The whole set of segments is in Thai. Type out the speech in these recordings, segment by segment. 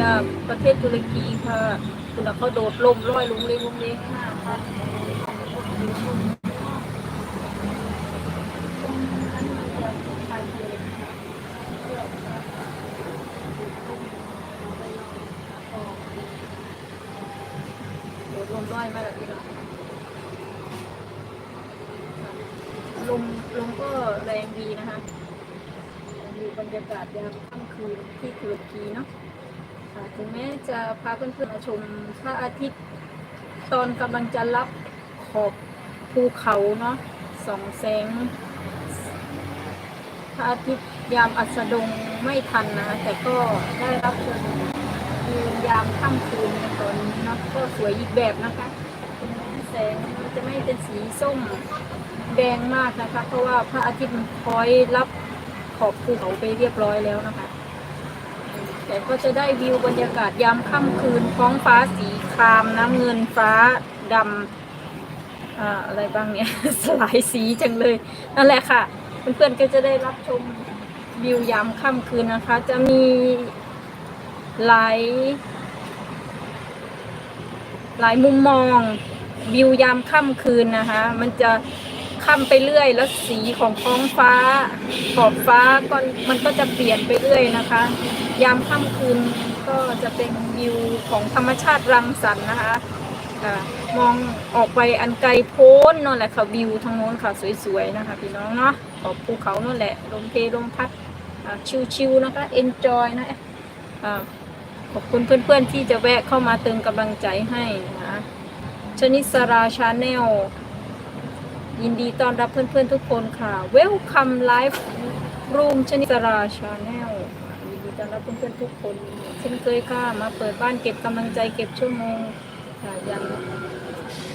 ยาประเทศตุรกีค่ะ คุณเขาโดดล่มร้อยลุงเลยลุงเลยโดดลมร้อยมาแบบนี้เนาะลมลมก็แรงดีนะคะดูบรรยากาศยามค่ำคืนที่ตุรกีเนาะ ถึงแม้จะพาเพื่อนๆมาชมพระอาทิตย์ ตอนกำลังจะรับขอบภูเขาเนาะสองแสงพระอาทิตย์ยามอัสดงไม่ทันนะ แต่ก็ได้รับชมคือยามค่ำคืนในตอนนี้เนาะก็สวยอีกแบบนะคะแม้แสงมันจะไม่เป็นสีส้มแดงมากนะคะ เพราะว่าพระอาทิตย์มันคอยรับขอบภูเขาไปเรียบร้อยแล้วนะคะ แต่ก็จะได้วิวบรรยากาศยามค่ำคืนท้องฟ้าสีครามน้ำเงินฟ้าดำอ่าอะไรบ้างเนี่ย สลายสีจังเลยนั่นแหละค่ะ เพื่อนๆก็จะได้รับชมวิวยามค่ำคืนนะคะ จะมีหลายหลายมุมมองวิวยามค่ำคืนนะคะ มันจะ ค่ำไปเรื่อย แล้วสีของท้องฟ้า ขอบฟ้าก็มันก็จะเปลี่ยนไปเรื่อยนะคะ ยามค่ำคืนก็จะเป็นวิวของธรรมชาติรังสรรค์นะคะมองออกไปอันไกลโพ้นนั่นแหละค่ะวิวทางโน้นค่ะสวยๆนะคะพี่น้องเนาะขอบภูเขานั่นแหละลมเพลมพัดชิวๆนะคะ enjoy นะอ่าขอบคุณเพื่อนๆที่จะแวะเข้ามาเติมกำลังใจให้นะคะชนิสราชาแนล ยินดีต้อนรับเพื่อนๆทุกคนค่ะ Welcome Live Room ชนิสราชาแนลยินดีต้อนรับเพื่อนๆทุกคนเช่นเคยค่ะ มาเปิดบ้านเก็บกำลังใจเก็บชั่วโมงค่ะยัง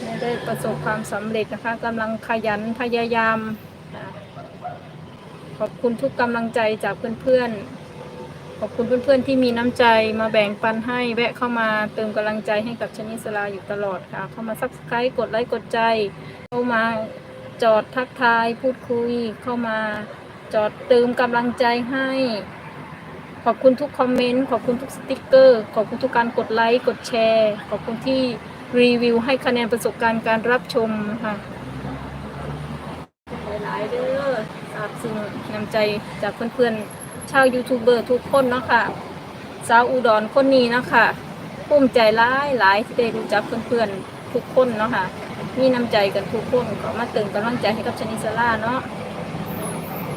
ไม่ได้ประสบความสำเร็จนะคะกำลังขยันพยายาม ขอบคุณทุกกำลังใจจากเพื่อนๆ ขอบคุณเพื่อนๆที่มีน้ำใจมาแบ่งปันให้แวะเข้ามาเติมกำลังใจให้กับชนิสลาอยู่ตลอดค่ะ เข้ามาซับสไครต์กดไลค์กดใจเข้ามา จอดทักทายพูดคุยเข้ามา จอดเติมกำลังใจให้ ขอบคุณทุกคอมเมนต์ ขอบคุณทุกสติกเกอร์ ขอบคุณทุกการกดไลค์ กดแชร์ ขอบคุณที่รีวิวให้คะแนนประสบการณ์การรับชมค่ะหลายๆเด้อทราบซึ้งน้ำใจจากเพื่อนๆ ชาวยูทูบเบอร์ทุกคนเนาะค่ะสาวอุดรคนนี้เนาะค่ะภูมิใจหลายหลายที่ได้รู้จักเพื่อนๆ ทุกคนเนาะค่ะ มีน้ำใจกันทุกคนก็มาติมกำลังใจให้กับชนิสลาเนาะ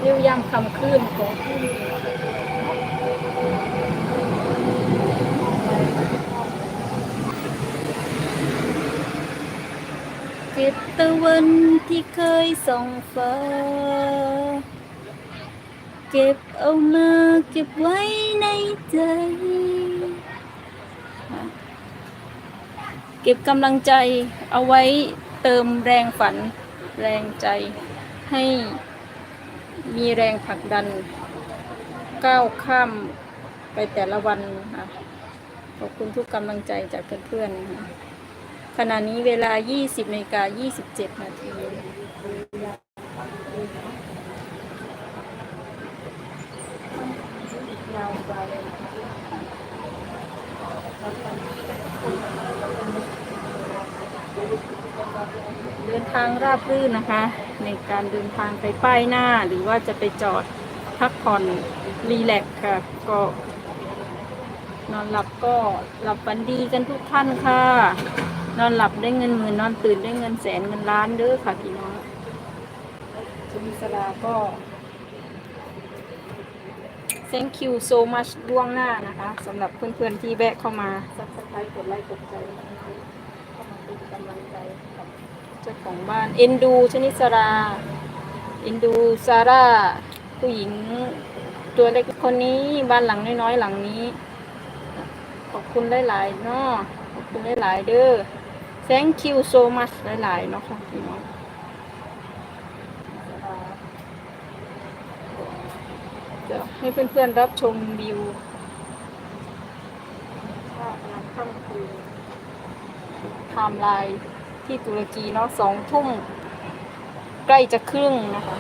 เรียวยามคำคืนของผู้นี้เก็บตะวันที่เคยส่องฟ้า เก็บเอามาเก็บไว้ในใจ เก็บกำลังใจเอาไว้ เติมแรงฝัน แรงใจให้มีแรงผลักดัน ก้าวข้ามไปแต่ละวันค่ะขอบคุณทุกกำลังใจจากเพื่อนๆนะคะขณะนี้เวลา 20นาฬิกา27 นาทีเเดินทางราบรื่นนะคะ ในการเดินทางไปป้ายหน้า หรือว่าจะไปจอดพักผ่อนรีแลกค่ะ ก็ นอนหลับก็หลับฝันดีกันทุกท่านค่ะ นอนหลับได้เงินหมื่นนอนตื่นได้เงินแสนเงินล้านเด้อค่ะพี่น้องชมิสลาก็ thank you so much ล่วงหน้านะคะสำหรับเพื่อนๆที่แวะเข้ามา subscribe กดไลค์กดใจข้ามาเป็นกำลังใจกับเจ้า ของบ้าน เอ็นดูชนิสรา เอ็นดูซาร่า ผู้หญิงตัวเล็กคนนี้บ้านหลังน้อยๆหลังนี้ ขอบคุณหลายๆเนาะขอบคุณหลายๆเด้อ thank you so much หลายๆเนาะค่ะพี่น้องเดี๋ยวให้เพื่อนๆรับชมวิวภาพงานค่ำคืนไทม์ไลน์ ที่ตุรกีเนาะสองทุ่มใกล้จะครึ่งนะคะ